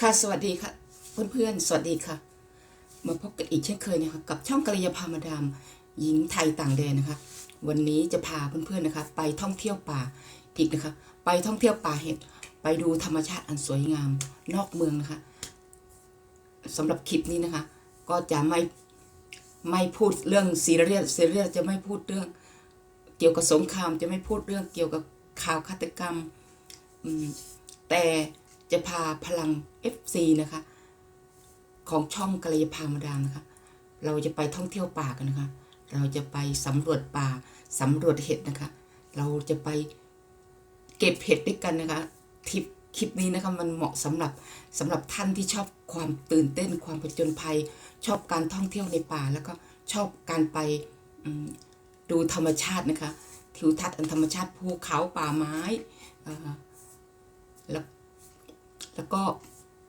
ค่ะสวัสดีค่ะ เพื่อนๆ สวัสดีค่ะ มาพบกันอีกเช่นเคยนะคะกับช่องกัลยาพามาดามหญิงไทยต่างแดนนะคะ วันนี้จะพาเพื่อนๆนะคะ ไปท่องเที่ยวป่าอีกนะคะ ไปท่องเที่ยวป่าเห็ดไปดูธรรมชาติอันสวยงาม นอกเมืองนะคะสำหรับคลิปนี้นะคะ ก็จะไม่ไม่พูดเรื่องซีเรียสซีเรียสจะไม่พูดเรื่อง เกี่ยวกับสงครามจะไม่พูดเรื่องเกี่ยวกับข่าวฆาตกรรมอืมแต่ จะพาพลัง FC นะคะ ของช่องกัลยาพามาดามนะคะ เราจะไปท่องเที่ยวป่ากันนะคะ เราจะไปสำรวจป่าสำรวจเห็ดนะคะ เราจะไปเก็บเห็ดด้วยกันนะคะทริปคลิปนี้นะคะมันเหมาะสำหรับสำหรับท่านที่ชอบความตื่นเต้นความผจญภัย ชอบการท่องเที่ยวในป่า แล้วก็ชอบการไปดูธรรมชาตินะคะ ทิวทัศน์อันธรรมชาติภูเขาป่าไม้ แล้วก็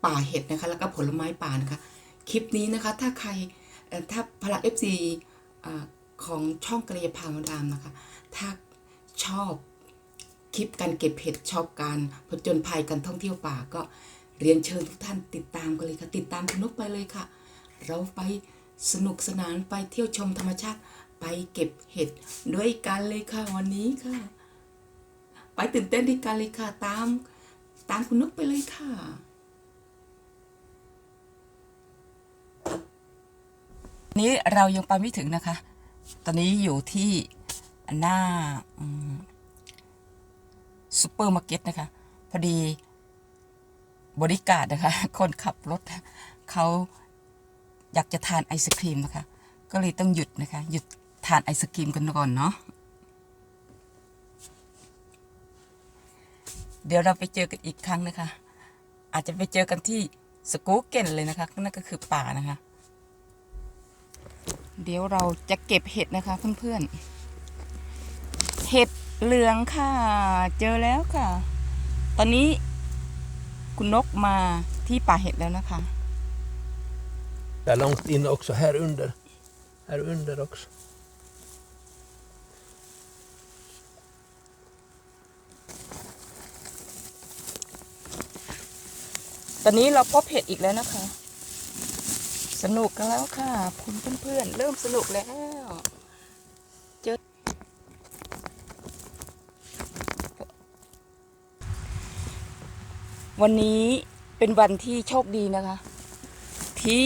ป่าเห็ดนะคะ แล้วก็ผลไม้ป่านะคะ คลิปนี้นะคะ ถ้าใครถ้าพลังเอฟซีของช่องกระยาพามาดามนะคะ ถ้าชอบคลิปการเก็บเห็ดชอบการผจญภัยการท่องเที่ยวป่าก็เรียนเชิญทุกท่านติดตามกันเลยค่ะ ติดตามคุณนกไปเลยค่ะ เราไปสนุกสนานไปเที่ยวชมธรรมชาติไปเก็บเห็ดด้วยกันเลยค่ะวันนี้ค่ะ ไปตื่นเต้นด้วยกันเลยค่ะตาม ตามคุณนกไปเลยค่ะ นี้เรายังไปไม่ถึงนะคะ ตอนนี้อยู่ที่หน้าซูเปอร์มาร์เก็ตนะคะ พอดีบริการนะคะ คนขับรถเขาอยากจะทานไอศครีมนะคะ ก็เลยต้องหยุดนะคะ หยุดทานไอศครีมกันก่อนเนาะ เดี๋ยวเราไปเจอกันอีกครั้งนะคะ อาจจะไปเจอกันที่สกูเกนเลยนะคะนั่นก็คือป่านะคะ เดี๋ยวเราจะเก็บเห็ดนะคะเพื่อนๆ เห็ดเหลืองค่ะ เจอแล้วค่ะ ตอนนี้คุณนกมาที่ป่าเห็ดแล้วนะคะ Det är långt in också, här under. Här under också. อนนี้เราพบเห็ดอีกแล้วนะคะ สนุกกันแล้วค่ะคุณเพื่อนๆเริ่มสนุกแล้ว เจอวันนี้เป็นวันที่โชคดีนะคะ ที่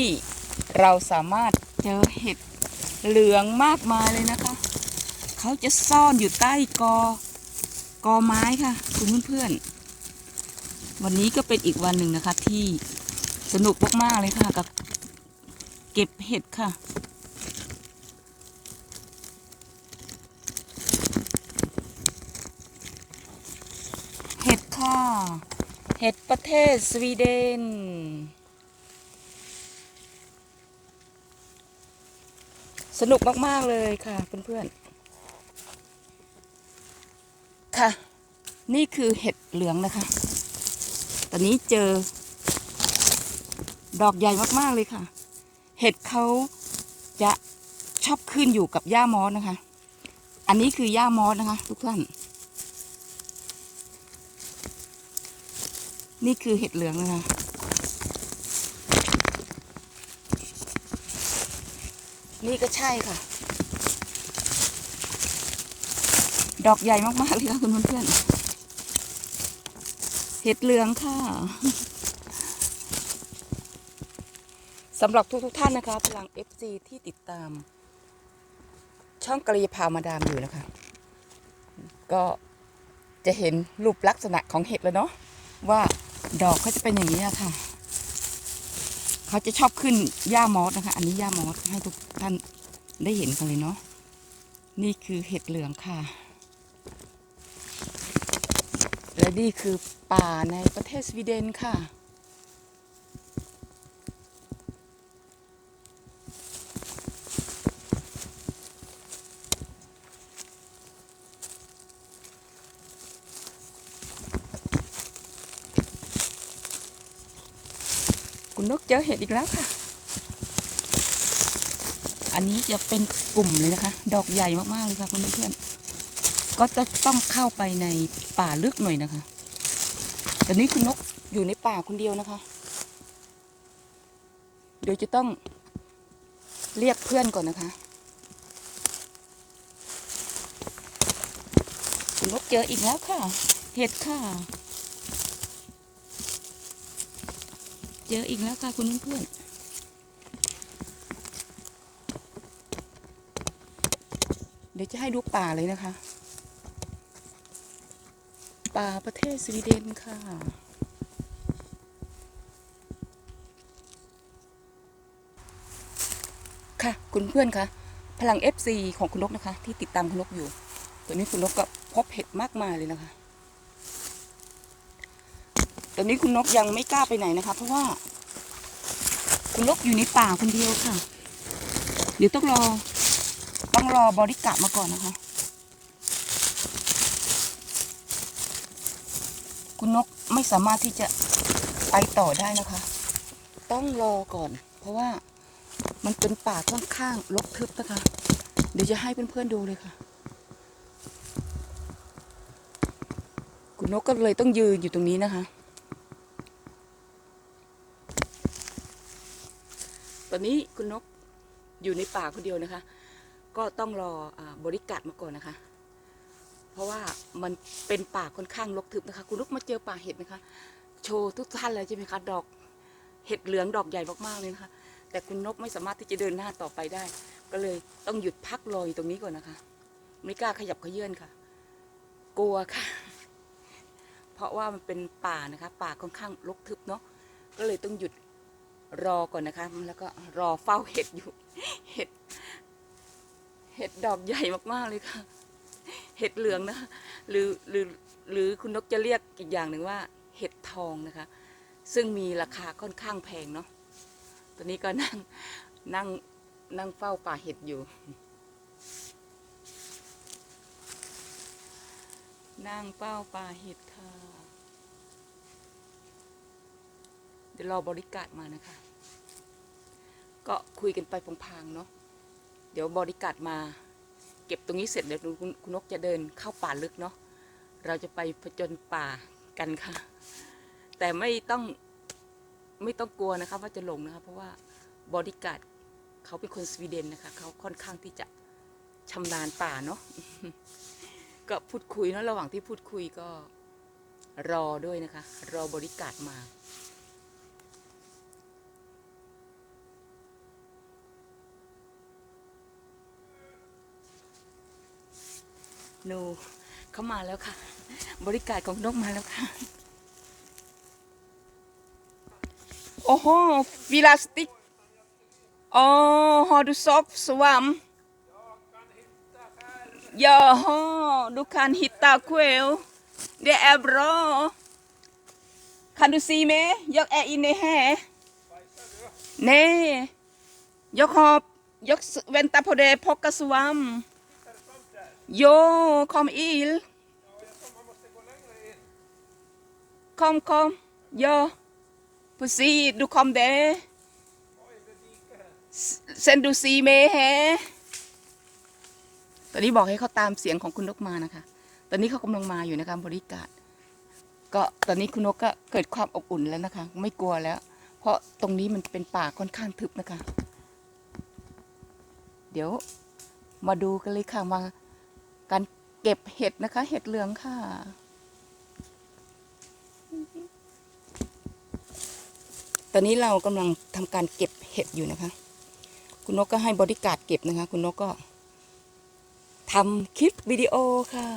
เราสามารถเจอเห็ดเหลืองมากมายเลยนะคะ เขาจะซ่อนอยู่ใต้กอกอไม้ค่ะ คุณเพื่อนๆ วันนี้ก็เป็นอีกวันหนึ่งนะคะ ที่สนุกมากๆเลยค่ะกับ เก็บเห็ดค่ะ เห็ดค่ะ เห็ดประเทศสวีเดน สนุกมากๆเลยค่ะเพื่อนๆ ค่ะ นี่คือเห็ดเหลืองนะคะ ตอนนี้เจอ ดอกใหญ่มากๆเลยค่ะ เห็ดเขาจะชอบขึ้นอยู่กับหญ้ามอสนะคะ อันนี้คือหญ้ามอสนะคะ ทุกท่าน นี่คือเห็ดเหลืองนะคะนี่ก็ใช่ค่ะ ดอกใหญ่มากๆเลยค่ะคุณเพื่อนๆ เห็ดเหลืองค่ะสำหรับทุกๆท่านนะคะพลัง FC ที่ติดตาม ช่องกรีพามาดามอยู่นะคะ ก็จะเห็นรูปลักษณะของเห็ดแล้วเนาะว่าดอกเขาจะเป็นอย่างนี้ค่ะ เขาจะชอบขึ้นหญ้ามอสนะคะ อันนี้หญ้ามอสให้ทุกท่านได้เห็นกันเลยเนาะนี่คือเห็ดเหลืองค่ะ และนี่คือป่าในประเทศสวีเดนค่ะ คุณนกเจอเห็ดอีกแล้วค่ะ อันนี้จะเป็นกลุ่มเลยนะคะ ดอกใหญ่มาก ๆ เลยค่ะคุณเพื่อน ก็จะต้องเข้าไปในป่าลึกหน่อยนะคะตอนนี้คุณนกอยู่ในป่าคนเดียวนะคะ เดี๋ยวจะต้องเรียกเพื่อนก่อนนะคะ คุณนกเจออีกแล้วค่ะ เห็ดค่ะ เจออีกแล้วค่ะคุณเพื่อนเดี๋ยวจะให้ดูป่าเลยนะคะ ป่าประเทศสวีเดนค่ะ ค่ะคุณเพื่อนคะพลัง FC ของคุณนกนะคะ ที่ติดตามคุณนกอยู่ ตัวนี้คุณนกก็พบเห็ดมากมายเลยนะคะตอนนี้คุณนกยังไม่กล้าไปไหนนะคะ เพราะว่า คุณนกอยู่ในป่าคนเดียวค่ะ เดี๋ยวต้องรอต้องรอบริการดมาก่อนนะคะ คุณนกไม่สามารถที่จะไปต่อได้นะคะ ต้องรอก่อน เพราะว่ามันเป็นป่าค่อนข้างรกทึบนะคะ เดี๋ยวจะให้เพื่อนๆดูเลยค่ะ คุณนกก็เลยต้องยืนอยู่ตรงนี้นะคะ ตอนนี้คุณนกอยู่ในป่าคนเดียวนะคะ ก็ต้องรออบริการมาก่อนนะคะ เพราะว่ามันเป็นป่าค่อนข้างรกทึบนะคะ คุณนกมาเจอป่าเห็ดนะคะ โชว์ทุกท่านเลยใช่ไหมคะ ดอกเห็ดเหลืองดอกใหญ่มากๆเลยนะคะ แต่คุณนกไม่สามารถที่จะเดินหน้าต่อไปได้ ก็เลยต้องหยุดพักรออยู่ตรงนี้ก่อนนะคะ ไม่กล้าขยับขยื่นค่ะ กลัวค่ะ เพราะว่ามันเป็นป่านะคะ ป่าค่อนข้างรกทึบเนาะ ก็เลยต้องหยุดรอก่อนนะคะ แล้วก็รอเฝ้าเห็ดอยู่ เห็ด เห็ดดอกใหญ่มากๆเลยค่ะ เห็ดเหลืองนะหรือหรือหรือคุณนกจะเรียกอีกอย่างหนึ่งว่าเห็ดทองนะคะ ซึ่งมีราคาค่อนข้างแพงเนาะตอนนี้ก็นั่งนั่งนั่งเฝ้าป่าเห็ดอยู่ นั่งเฝ้าป่าเห็ดค่ะ เดี๋ยวรอบริการมานะคะ ก็คุยกันไปพลางเนาะเดี๋ยวบริการมา ก็บตรงนี้เสร็จเดี๋ยวคุณคุณนกจะเดินเข้าป่าลึกเนาะเราจะไปผจญป่ากันค่ะ แต่ไม่ต้องไม่ต้องกลัวนะคะว่าจะหลงนะคะเพราะว่าบริการเขาเป็นคนสวีเดนนะคะเขาค่อนข้างที่จะชำนาญป่าเนาะก็พูดคุยเนาะระหว่างที่พูดคุยก็รอด้วยนะคะ รอบริการมา หนูเข้ามาแล้วค่ะ บริการของนกมาแล้วค่ะ โอ้โหวิลาสติกโอ๋อฮอดูซอกสวามยาฮอดูคันฮิตตาควลเดแอบรอคันดูซีเมยกแออินเนแฮเน่ยกฮอบยกเวนตาโพเดพกกสวาม Jo, kom il. Kom, kom. Ja. Precis, du kom där. S- Sen du ser mig här. ตอนนี้บอกให้เขาตามเสียงของคุณนกมานะคะ ตอนนี้เขากำลังมาอยู่นะคะบริการ ก็ตอนนี้คุณนกก็เกิดความอบอุ่นแล้วนะคะ ไม่กลัวแล้ว เพราะตรงนี้มันเป็นป่าค่อนข้างทึบนะคะ เดี๋ยวมาดูกันเลยค่ะมา การเก็บเห็ดนะคะ เห็ดเหลืองค่ะ ตอนนี้เรากำลังทำการเก็บเห็ดอยู่นะคะ คุณนกก็ให้บริการเก็บนะคะ คุณนกก็ทำคลิปวิดีโอค่ะ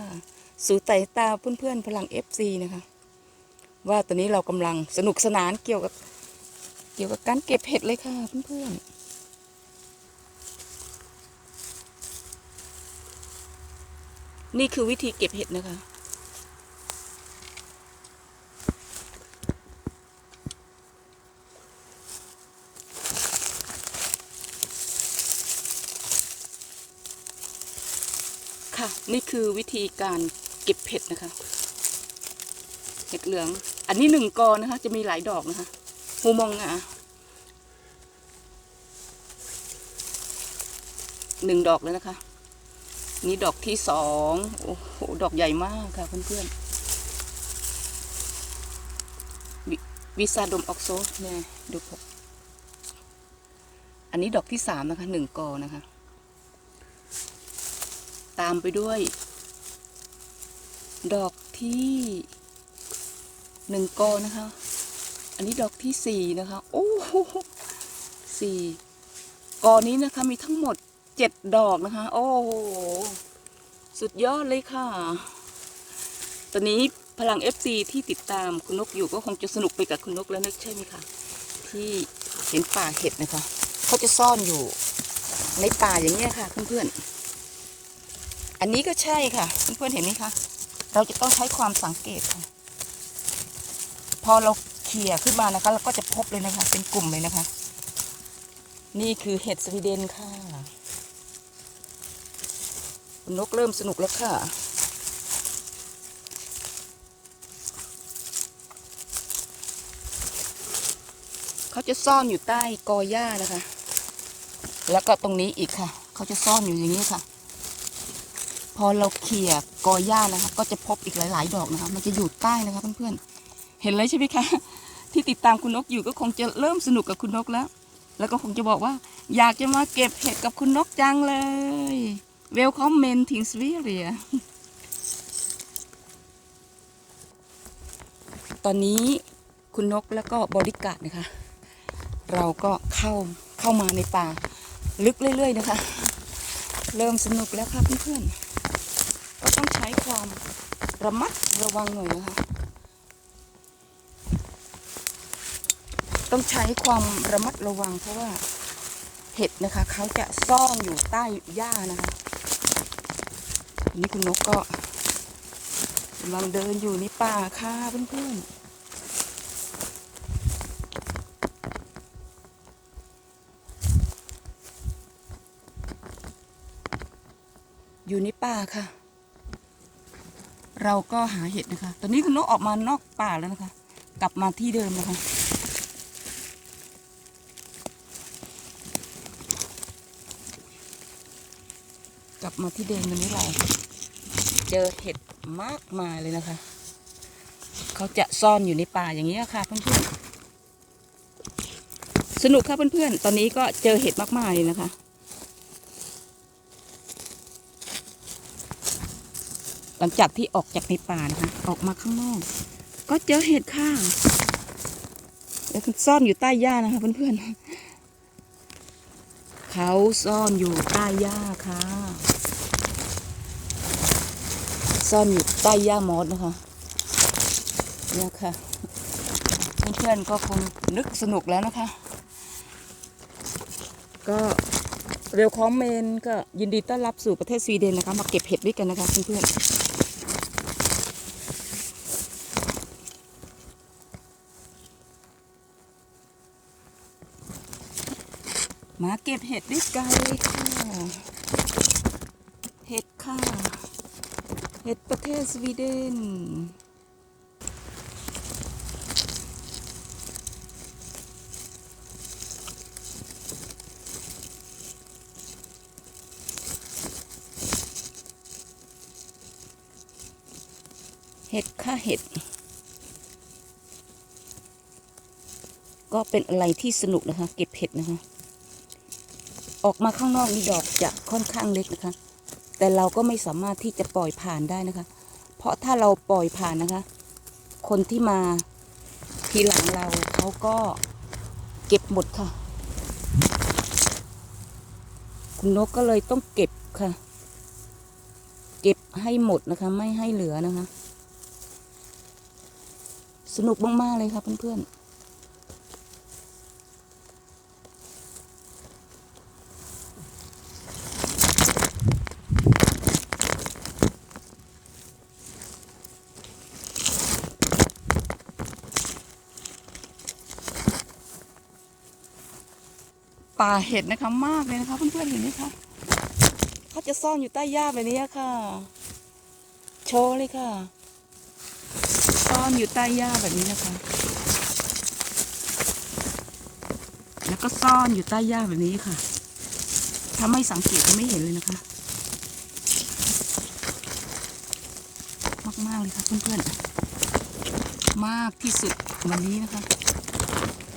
สู่ไต่ตาเพื่อนๆพลัง FC นะคะ ว่าตอนนี้เรากำลังสนุกสนานเกี่ยวกับเกี่ยวกับการเก็บเห็ดเลยค่ะเพื่อนๆ นี่คือวิธีเก็บเห็ดนะคะ ค่ะ นี่คือวิธีการเก็บเห็ดนะคะ เห็ดเหลือง อันนี้หนึ่งกอนะคะ จะมีหลายดอกนะคะหูมองอะหนึ่งดอกแล้วนะคะ นี่ดอกที่สองโอ้โหดอกใหญ่มากค่ะเพื่อนๆวิซาดมออกโซเนี่ยดูผมอันนี้ดอกที่สามนะคะหนึ่งกอนะคะ ตามไปด้วย ดอกที่หนึ่งกอนะคะ อันนี้ดอกที่สี่นะคะ โอ้โหสี่กอนี้นะคะมีทั้งหมด เจ็ดดอกนะคะ โอ้โหสุดยอดเลยค่ะ ตอนนี้พลัง FC ที่ติดตามคุณนกอยู่ก็คงจะสนุกไปกับคุณนกแล้วนึกใช่ไหมคะที่เห็นป่าเห็ดนะคะเขาจะซ่อนอยู่ในป่าอย่างเงี้ยค่ะเพื่อนๆอันนี้ก็ใช่ค่ะเพื่อนๆเห็นไหมคะเราจะต้องใช้ความสังเกตค่ะ พอเราเขี่ยขึ้นมานะคะ เราก็จะพบเลยนะคะ เป็นกลุ่มเลยนะคะ นี่คือเห็ดสวีเดนค่ะ นกเริ่มสนุกแล้วค่ะ เขาจะซ่อนอยู่ใต้กอหญ้านะคะ แล้วก็ตรงนี้อีกค่ะ เขาจะซ่อนอยู่อย่างนี้ค่ะ พอเราเขี่ยกอหญ้านะคะ ก็จะพบอีกหลาย ๆ ดอกนะคะ มันจะอยู่ใต้นะคะเพื่อนๆ เห็นเลยใช่ไหมคะ ที่ติดตามคุณนกอยู่ก็คงจะเริ่มสนุกกับคุณนกแล้ว แล้วก็คงจะบอกว่า อยากจะมาเก็บเห็ดกับคุณนกจังเลย เวลคอมเมนทิงสวีเรียตอนนี้คุณนกแล้วก็บริการดนะคะ เราก็เข้าเข้ามาในป่าลึกเรื่อย ๆ นะคะ เริ่มสนุกแล้วค่ะเพื่อนๆก็ต้องใช้ความระมัดระวังหน่อยนะคะ ต้องใช้ความระมัดระวังเพราะว่าเห็ดนะคะ เขาจะซ่อนอยู่ใต้หญ้านะคะ ทีนี้คุณนกก็กำลังเดินอยู่ในป่าค่ะเพื่อนๆอยู่ในป่าค่ะ เราก็หาเห็ดนะคะ ตอนนี้คุณนกออกมานอกป่าแล้วนะคะ กลับมาที่เดิมนะคะ กลับมาที่เดิมวันนี้เราเจอเห็ดมากมายเลยนะคะ เขาจะซ่อนอยู่ในป่าอย่างนี้ค่ะเพื่อนๆสนุกค่ะเพื่อนๆตอนนี้ก็เจอเห็ดมากมายเลยนะคะหลังจากที่ออกจากในป่านะคะออกมาข้างนอก ก็เจอเห็ดค่ะซ่อนอยู่ใต้หญ้านะคะเพื่อนๆ เขาซ่อนอยู่ใต้หญ้าค่ะ ซ่อนอยู่ใต้หญ้ามอสนะคะเนี่ยค่ะ เพื่อนๆก็คงนึกสนุกแล้วนะคะ ก็เร็วคอมเมนก็ยินดีต้อนรับสู่ประเทศสวีเดนนะคะ มาเก็บเห็ดด้วยกันนะคะเพื่อนๆ เก็บเห็ดด้วยกันเลยค่ะ เห็ดค่ะ เห็ดประเทศสวีเดน เห็ดค่ะเห็ด ก็เป็นอะไรที่สนุกนะคะ เก็บเห็ดนะคะ ออกมาข้างนอกนี่ดอกจะค่อนข้างเล็กนะคะ แต่เราก็ไม่สามารถที่จะปล่อยผ่านได้นะคะ เพราะถ้าเราปล่อยผ่านนะคะ คนที่มาทีหลังเราเขาก็เก็บหมดค่ะ คุณนกก็เลยต้องเก็บค่ะ เก็บให้หมดนะคะ ไม่ให้เหลือนะคะ สนุกมากๆเลยค่ะเพื่อนๆ ป่าเห็ดนะคะมากเลยนะคะเพื่อนๆเห็นไหมคะเขาจะซ่อนอยู่ใต้หญ้าแบบนี้ค่ะ โชว์เลยค่ะ ซ่อนอยู่ใต้หญ้าแบบนี้นะคะ แล้วก็ซ่อนอยู่ใต้หญ้าแบบนี้ค่ะ ถ้าไม่สังเกตจะไม่เห็นเลยนะคะ มากๆเลยค่ะเพื่อนๆ มากที่สุดวันนี้นะคะ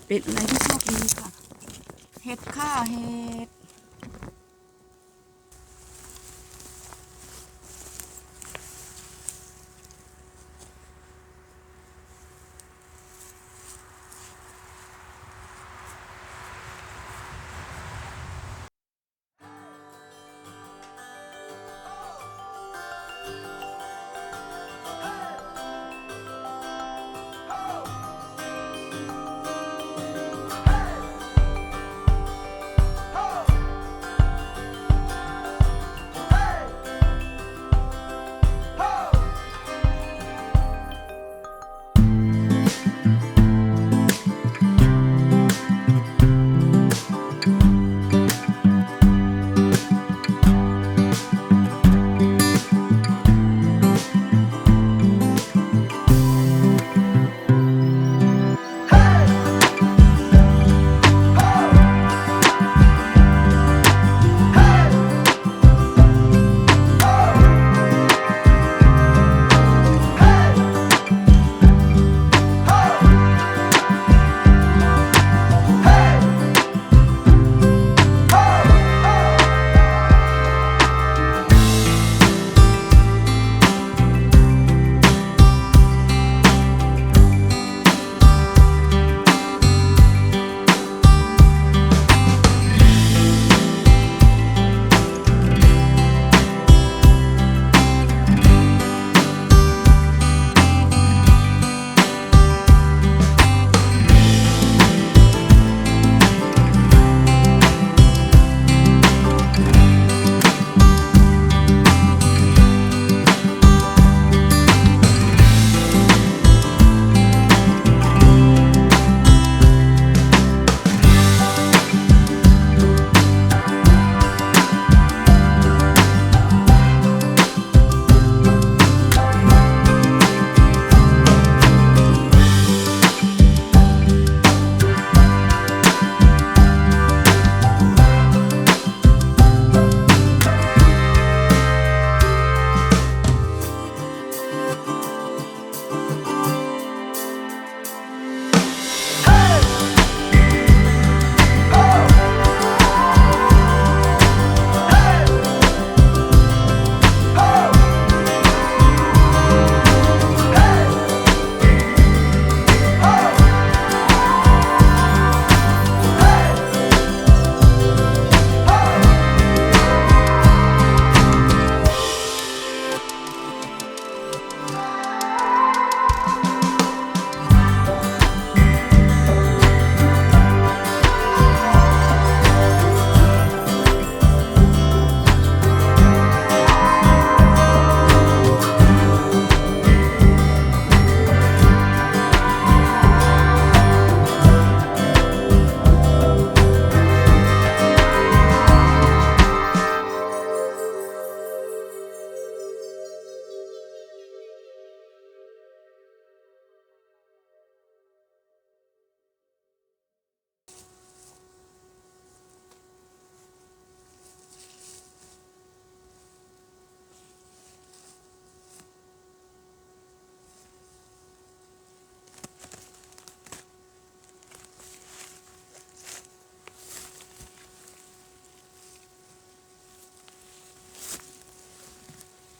เป็นอะไรที่โชคดีค่ะ เห็ดข้าเห็ด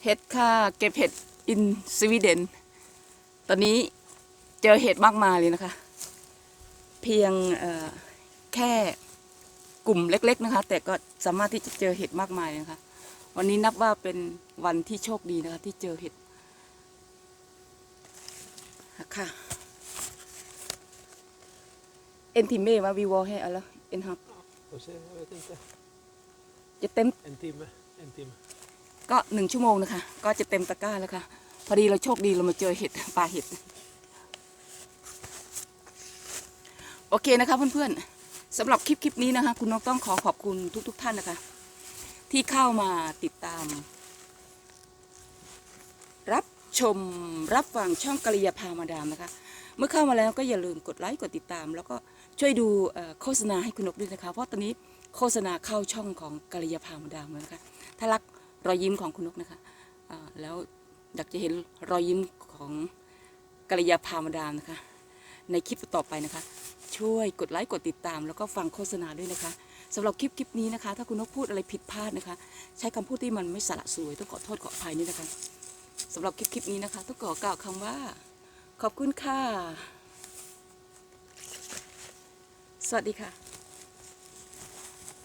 เห็ดค่ะ เก็บเห็ดอินสวีเดน ตอนนี้เจอเห็ดมากมายเลยนะคะ เพียงเอ่อแค่กลุ่มเล็ก ๆนะคะ แต่ก็สามารถที่จะเจอเห็ดมากมายเลยนะคะ วันนี้นับว่าเป็นวันที่โชคดีนะคะ ที่เจอเห็ดค่ะเอ็นทิเม่มาวีวอให้อะไรเอ็นฮับ Får se, jag vet inte. จะเต็ม En timme, en timme. ก็หนึ่งชั่วโมงนะคะ ก็จะเต็มตะกร้าแล้วค่ะ พอดีเราโชคดีเรามาเจอเห็ดปลาเห็ด โอเคนะคะเพื่อนๆสำหรับคลิปคลิปนี้นะคะ คุณนกต้องขอขอบคุณทุกๆทท่านนะคะ ที่เข้ามาติดตาม รับชมรับฟังช่องกริยาพามาดามนะคะ เมื่อเข้ามาแล้วก็อย่าลืมกดไลค์กดติดตาม แล้วก็ช่วยดูโฆษณาให้คุณนกด้วยนะคะ เพราะตอนนี้โฆษณาเข้าช่องของกริยาพามาดามแล้วนะคะถ้ารัก รอยยิ้มของคุณนกนะคะแล้วอยากจะเห็นรอยยิ้มของกริยาพามดามนะคะ ในคลิปต่อไปนะคะ ช่วยกดไลค์กดติดตาม แล้วก็ฟังโฆษณาด้วยนะคะสำหรับคลิปคลิปนี้นะคะ ถ้าคุณนกพูดอะไรผิดพลาดนะคะ ใช้คำพูดที่มันไม่สละสวยต้องขอโทษขออภัยนี่นะคะสำหรับคลิปคลิปนี้นะคะต้องขอกล่าวคำว่า ขอบคุณค่ะ สวัสดีค่ะ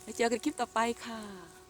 ไว้วเจอกันคลิปต่อไปค่ะ